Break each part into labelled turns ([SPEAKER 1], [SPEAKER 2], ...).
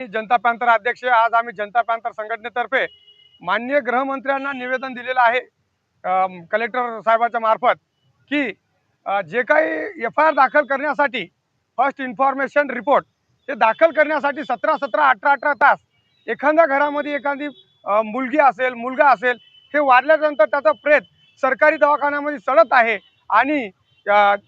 [SPEAKER 1] जनता panther अध्यक्ष आज आम्ही जनता पॅंथर संघटनेतर्फे माननीय गृहमंत्र्यांना निवेदन दिलेलं आहे कलेक्टर साहेबाच्या मार्फत की जे काही एफ आय आर दाखल करण्यासाठी फर्स्ट इन्फॉर्मेशन रिपोर्ट ते दाखल करण्यासाठी सतरा सतरा अठरा अठरा तास एखाद्या घरामध्ये एखादी मुलगी असेल मुलगा असेल हे वाढल्यानंतर त्याचं प्रेत सरकारी दवाखान्यामध्ये सडत आहे आणि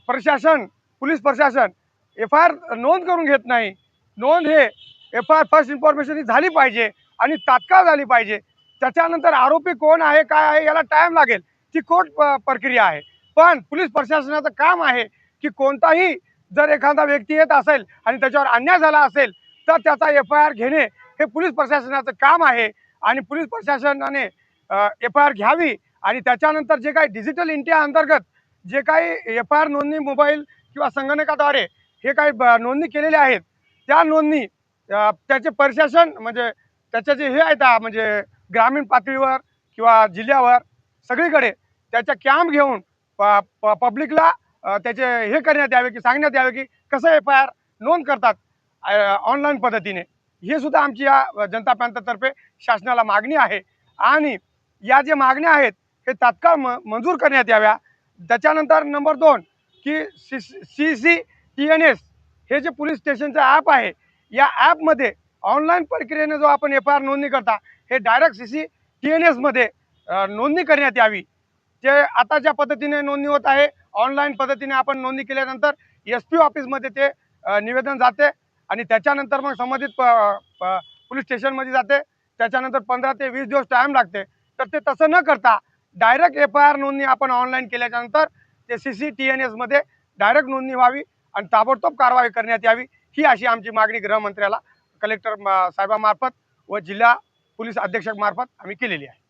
[SPEAKER 1] प्रशासन पोलीस प्रशासन एफ आय आर नोंद करून घेत नाही. नोंद हे F I R first information ही झाली पाहिजे आणि तात्काळ झाली पाहिजे. त्याच्यानंतर आरोपी कोण आहे काय आहे याला टाईम लागेल. ती कोर्ट प्रक्रिया आहे. पण पोलीस प्रशासनाचं काम आहे की कोणताही जर एखादा व्यक्ती येत असेल आणि त्याच्यावर अन्याय झाला असेल तर त्याचा एफ आय आर घेणे हे पोलीस प्रशासनाचं काम आहे. आणि पोलीस प्रशासनाने एफ आय आर घ्यावी आणि त्याच्यानंतर जे काही डिजिटल इंडिया अंतर्गत जे काही एफ आय आर नोंदणी मोबाईल किंवा संगणकाद्वारे हे काही ब- नोंदणी केलेल्या आहेत त्या नोंदणी त्याचे प्रशासन म्हणजे त्याचे जे हे आहेत म्हणजे ग्रामीण पातळीवर किंवा जिल्ह्यावर सगळीकडे त्याच्या कॅम्प घेऊन प- प- पब्लिकला त्याचे हे करण्यात यावे की सांगण्यात यावे की कसं एफ आय आर नोंद करतात ऑनलाईन पद्धतीने हे सुद्धा आमची या जनता प्रांतातर्फे शासनाला मागणी आहे आणि या जे मागण्या आहेत हे तात्काळ म मंजूर करण्यात याव्या त्याच्यानंतर नंबर दोन की C C C T N S हे जे पोलीस स्टेशनचं ॲप आहे या ॲपमध्ये ऑनलाईन प्रक्रियेने जो आपण एफ आय आर नोंदणी करता हे direct C C T N एसमध्ये नोंदणी करण्यात यावी. जे आता ज्या पद्धतीने नोंदणी होत आहे ऑनलाईन पद्धतीने आपण नोंदणी केल्यानंतर एस पी ऑफिसमध्ये ते निवेदन जाते आणि त्याच्यानंतर मग संबंधित प प- पोलीस स्टेशनमध्ये जाते. त्याच्यानंतर पंधरा ते वीस दिवस टाईम लागते. तर ते तसं न करता डायरेक्ट एफ आय आर नोंदणी आपण ऑनलाईन केल्याच्यानंतर ते सी सी टी एन एसमध्ये डायरेक्ट नोंदणी व्हावी आणि ताबडतोब कारवाई करण्यात यावी. ही अशी आमची मागणी गृहमंत्र्याला कलेक्टर म- साहेबामार्फत व जिल्हा पोलीस अधीक्षक मार्फत आम्ही केलेली आहे.